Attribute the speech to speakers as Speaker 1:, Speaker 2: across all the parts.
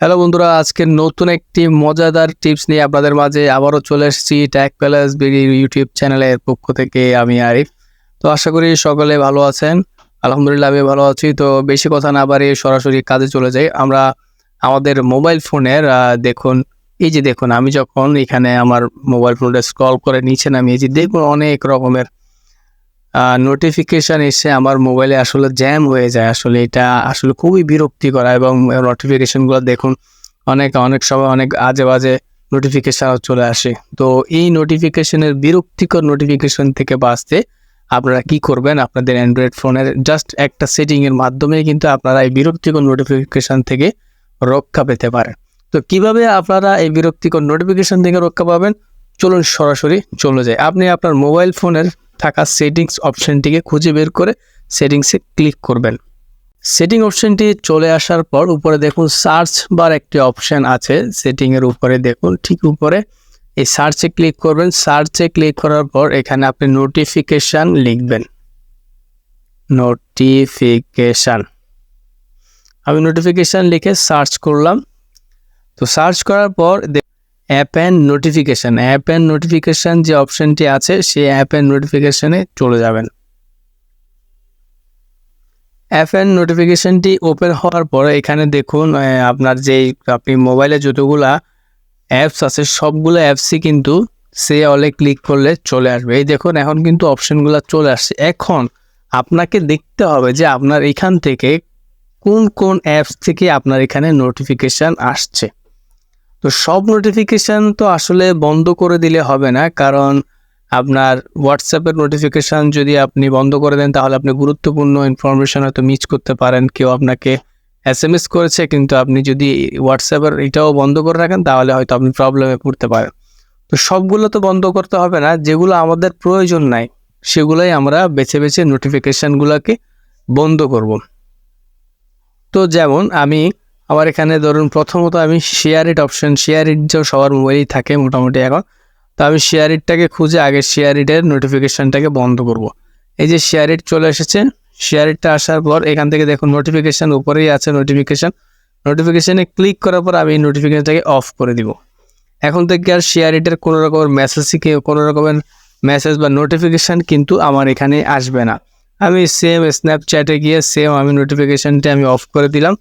Speaker 1: Hello বন্ধুরা, আজকে নতুন একটি মজাদার টিপস নিয়ে আপনাদের মাঝে আবারও চলে এসেছি ট্যাক প্যালেস বিডি ইউটিউব চ্যানেলের পক্ষ থেকে আমি আরিফ। তো আশা করি সকলে ভালো আছেন। আলহামদুলিল্লাহ আমি ভালো আছি। তো বেশি কথা না বাড়িয়ে সরাসরি কাজে চলে যাই। আমরা আমাদের মোবাইল ফোনের দেখুন, এই যে দেখুন, আমি যখন এখানে আমার মোবাইল ফোনটা স্ক্রল করে নিচে নামি এই যে দেখুন অনেক রকমের নোটিফিকেশন এসে আমার মোবাইলে আসলে জ্যাম হয়ে যায়। আসলে এটা আসলে খুবই বিরক্তিকর এবং নোটিফিকেশনগুলো দেখুন, অনেক অনেক সময় অনেক আজে বাজে নোটিফিকেশান চলে আসে। তো এই নোটিফিকেশনের বিরক্তিকর নোটিফিকেশন থেকে বাঁচতে আপনারা কি করবেন? আপনাদের অ্যান্ড্রয়েড ফোনের জাস্ট একটা সেটিংয়ের মাধ্যমে কিন্তু আপনারা এই বিরক্তিকর নোটিফিকেশন থেকে রক্ষা পেতে পারেন। তো কীভাবে আপনারা এই বিরক্তিকর নোটিফিকেশান থেকে রক্ষা পাবেন? চলুন সরাসরি চলে যায় আপনি আপনার মোবাইল ফোনের থাকা সেটিংস অপশনটিকে খুঁজে বের করে সেটিংসে ক্লিক করবেন। সেটিং অপশনটি চলে আসার পর উপরে দেখুন সার্চ বার একটি অপশন আছে। সেটিংয়ের উপরে দেখুন, ঠিক উপরে এই সার্চে ক্লিক করবেন। সার্চে ক্লিক করার পর এখানে আপনি নোটিফিকেশান লিখবেন। নোটিফিকেশান আমি নোটিফিকেশান লিখে সার্চ করলাম। তো সার্চ করার পর app and notification app and notification যে অপশানটি আছে, সেই অ্যাপ অ্যান্ড নোটিফিকেশানে চলে যাবেন। অ্যাপ অ্যান্ড নোটিফিকেশানটি ওপেন হওয়ার পরে এখানে দেখুন আপনার যেই, আপনি মোবাইলে যতগুলা অ্যাপস আছে, সবগুলো অ্যাপসই কিন্তু সে অলে ক্লিক করলে চলে আসবে। এই দেখুন, এখন কিন্তু অপশানগুলো চলে আসছে। এখন আপনাকে দেখতে হবে যে আপনার এখান থেকে কোন কোন অ্যাপস থেকে আপনার এখানে নোটিফিকেশান আসছে। তো সব নোটিফিকেশান তো আসলে বন্ধ করে দিলে হবে না, কারণ আপনার হোয়াটসঅ্যাপের নোটিফিকেশান যদি আপনি বন্ধ করে দেন, তাহলে আপনি গুরুত্বপূর্ণ ইনফরমেশন হয়তো মিস করতে পারেন। কেউ আপনাকে এস এম এস করেছে, কিন্তু আপনি যদি হোয়াটসঅ্যাপের এটাও বন্ধ করে রাখেন, তাহলে হয়তো আপনি প্রবলেমে পড়তে পারেন। তো সবগুলো তো বন্ধ করতে হবে না, যেগুলো আমাদের প্রয়োজন নাই, সেগুলোই আমরা বেছে বেছে নোটিফিকেশানগুলোকে বন্ধ করব। তো যেমন আমি আমার এখানে ধরুন প্রথমত আমি share it option share it যে সবার মোবাইলেই থাকে মোটামুটি এখন। তো আমি শেয়ার ইটটাকে খুঁজে আগে শেয়ার ইটের নোটিফিকেশানটাকে বন্ধ করব। এই যে শেয়ার ইট চলে এসেছে শেয়ার ইটটা আসার পর এখান থেকে দেখুন নোটিফিকেশান উপরেই আছে নোটিফিকেশান নোটিফিকেশানে ক্লিক করার পর আমি নোটিফিকেশানটাকে অফ করে দিব। এখন থেকে আর শেয়ার ইটের কোনো রকমের মেসেজ কোনো রকমের মেসেজ বা নোটিফিকেশান কিন্তু আমার এখানে আসবে না। আমি সেম স্ন্যাপচ্যাটে গিয়ে সেম আমি নোটিফিকেশানটা আমি অফ করে দিলাম।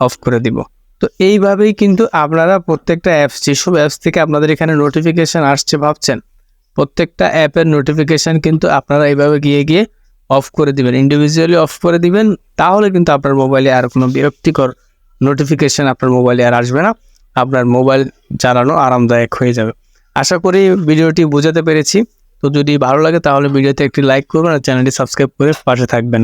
Speaker 1: অফ করে দিব। তো এইভাবেই কিন্তু আপনারা প্রত্যেকটা অ্যাপস যেসব অ্যাপস থেকে আপনাদের এখানে নোটিফিকেশান আসছে ভাবছেন, প্রত্যেকটা অ্যাপের নোটিফিকেশান কিন্তু আপনারা এইভাবে গিয়ে গিয়ে অফ করে দিবেন ইন্ডিভিজুয়ালি অফ করে দিবেন, তাহলে কিন্তু আপনার মোবাইলে আর কোনো বিরক্তিকর নোটিফিকেশান আপনার মোবাইলে আর আসবে না, আপনার মোবাইল চালানো আরামদায়ক হয়ে যাবে। আশা করি ভিডিওটি বোঝাতে পেরেছি। তো যদি ভালো লাগে তাহলে ভিডিওতে একটি লাইক করবেন আর চ্যানেলটি সাবস্ক্রাইব করে পাশে থাকবেন।